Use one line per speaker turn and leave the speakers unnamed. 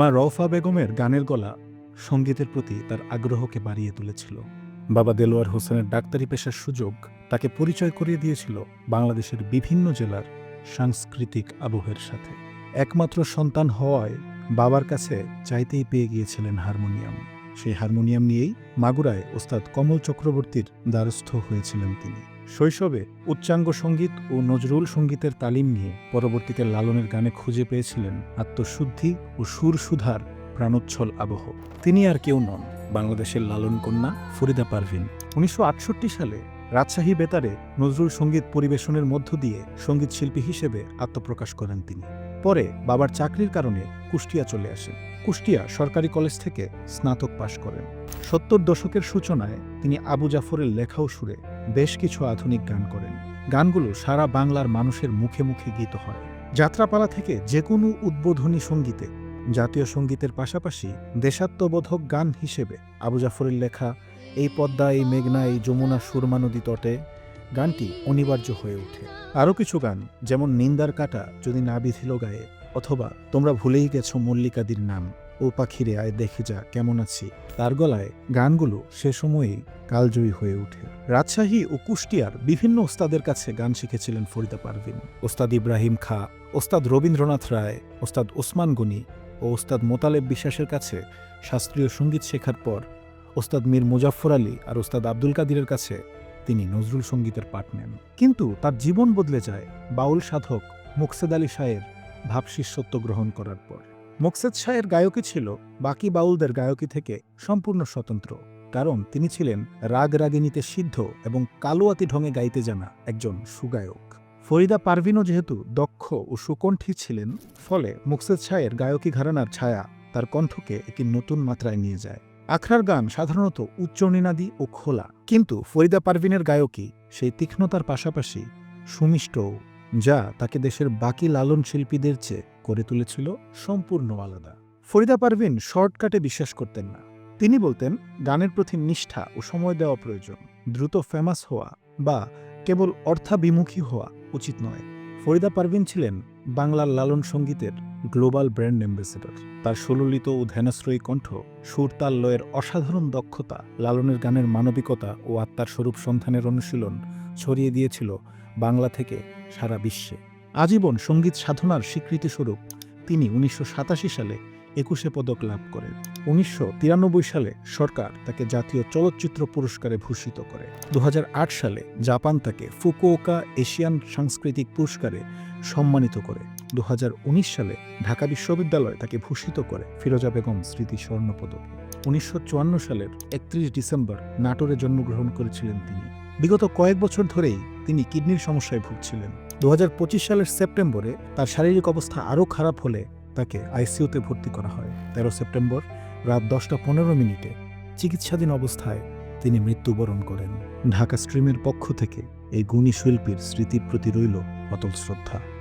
মা রওফা বেগমের গানের গলা সঙ্গীতের প্রতি তার আগ্রহকে বাড়িয়ে তুলেছিল বাবা দেলোয়ার হোসেনের ডাক্তারি পেশার সুযোগ তাকে পরিচয় করিয়ে দিয়েছিল বাংলাদেশের বিভিন্ন জেলার সাংস্কৃতিক আবহের সাথে একমাত্র সন্তান হওয়ায় বাবার কাছে চাইতেই পেয়ে গিয়েছিলেন হারমোনিয়াম সেই হারমোনিয়াম নিয়েই মাগুরায় ওস্তাদ কমল চক্রবর্তীর দ্বারস্থ হয়েছিলেন তিনি শৈশবে উচ্চাঙ্গ সঙ্গীত ও নজরুল সঙ্গীতের তালিম নিয়ে পরবর্তীতে লালনের গানে খুঁজে পেয়েছিলেন আত্মশুদ্ধি ও সুর সুধার প্রাণোচ্ছল আবহ তিনি আর কেউ নন বাংলাদেশের লালন কন্যা ফরিদা পারভিন উনিশশো সালে রাজশাহী বেতারে নজরুল সঙ্গীত পরিবেশনের মধ্য দিয়ে সঙ্গীত শিল্পী হিসেবে আত্মপ্রকাশ করেন তিনি পরে বাবার চাকরির কারণে কুষ্টিয়া চলে আসেন কুষ্টিয়া সরকারি কলেজ থেকে স্নাতক পাশ করেন সত্তর দশকের সূচনায় তিনি আবু জাফরের লেখাও সুরে বেশ কিছু আধুনিক গান করেন গানগুলো সারা বাংলার মানুষের মুখে মুখে গীত হয় যাত্রাপালা থেকে যে কোনো উদ্বোধনী সঙ্গীতে জাতীয় সঙ্গীতের পাশাপাশি দেশাত্মবোধক গান হিসেবে আবু জাফরের লেখা এই পদ্মা এই মেঘনা এই যমুনা সুরমা নদী তটে গানটি অনিবার্য হয়ে ওঠে আরও কিছু গান যেমন নিন্দার কাটা যদি না বিধিল গায়ে অথবা তোমরা ভুলেই গেছো মল্লিকাদির নাম ও পাখিরে আয় দেখে যা কেমন আছি তার গলায় গানগুলো সে সময়েই কালজয়ী হয়ে ওঠে রাজশাহী ও কুষ্টিয়ার বিভিন্ন ওস্তাদের কাছে গান শিখেছিলেন ফরিদা পারভিন ওস্তাদ ইব্রাহিম খা ওস্তাদ রবীন্দ্রনাথ রায় ওস্তাদ ওসমান গনি ও ওস্তাদ মোতালেব বিশ্বাসের কাছে শাস্ত্রীয় সঙ্গীত শেখার পর ওস্তাদ মীর মুজাফর আলী আর ওস্তাদ আব্দুল কাদিরের কাছে তিনি নজরুল সঙ্গীতের পাঠ নেন কিন্তু তার জীবন বদলে যায় বাউল সাধক মুকসেদ আলী শাহের ভাবশিষ্যত্ব গ্রহণ করার পর মোকসেদ শাহের গায়কী ছিল বাকি বাউলদের গায়কী থেকে সম্পূর্ণ স্বতন্ত্র কারণ তিনি ছিলেন রাগ রাগিনীতে সিদ্ধ এবং কালোয়াতি ঢঙে গাইতে জানা একজন সুগায়ক ফরিদা পারভিনও যেহেতু দক্ষ ও সুকণ্ঠী ছিলেন ফলে মুকসেদ শাহের গায়কী ঘরানার ছায়া তার কণ্ঠকে একটি নতুন মাত্রায় নিয়ে যায় আখরার গান সাধারণত উচ্চ নিনাদি ও খোলা কিন্তু ফরিদা পারভিনের গায়কী সেই তীক্ষ্ণতার পাশাপাশি সুমিষ্ট যা তাকে দেশের বাকি লালন শিল্পীদের চেয়ে করে তুলেছিল সম্পূর্ণ আলাদা ফরিদা পারভিন শর্টকাটে বিশ্বাস করতেন না তিনি বলতেন গানের প্রতি নিষ্ঠা ও সময় দেওয়া প্রয়োজন দ্রুত ফেমাস হওয়া বা কেবল অর্থাভিমুখী হওয়া উচিত নয় ফরিদা পারভিন ছিলেন বাংলার লালন সঙ্গীতের গ্লোবাল ব্র্যান্ড অ্যাম্বাসেডর তার সুললিত ও ধ্যানাশ্রয়ী কণ্ঠ সুরতাল লয়ের অসাধারণ দক্ষতা লালনের গানের মানবিকতা ও আত্মার স্বরূপ সন্ধানের অনুশীলন ছড়িয়ে দিয়েছিল বাংলা থেকে সারা বিশ্বে আজীবন সঙ্গীত সাধনার স্বীকৃতিস্বরূপ তিনি উনিশশো সালে একুশে পদক লাভ করেন উনিশশো সালে সরকার তাকে জাতীয় চলচ্চিত্র পুরস্কারে ভূষিত করে দু সালে জাপান তাকে ফুকুওকা এশিয়ান সাংস্কৃতিক পুরস্কারে সম্মানিত করে দু সালে ঢাকা বিশ্ববিদ্যালয় তাকে ভূষিত করে ফিরোজা বেগম স্মৃতি স্বর্ণপদক উনিশশো সালের একত্রিশ ডিসেম্বর নাটোরে জন্মগ্রহণ করেছিলেন তিনি বিগত কয়েক বছর ধরেই তিনি কিডনির সমস্যায় ভুগছিলেন দু সালের সেপ্টেম্বরে তার শারীরিক অবস্থা আরও খারাপ হলে তাকে আইসিউতে ভর্তি করা হয় তেরো সেপ্টেম্বর রাত দশটা পনেরো মিনিটে চিকিৎসাধীন অবস্থায় তিনি মৃত্যুবরণ করেন ঢাকা স্ট্রিমের পক্ষ থেকে এই গুণী শিল্পীর স্মৃতির প্রতি রইল অতল শ্রদ্ধা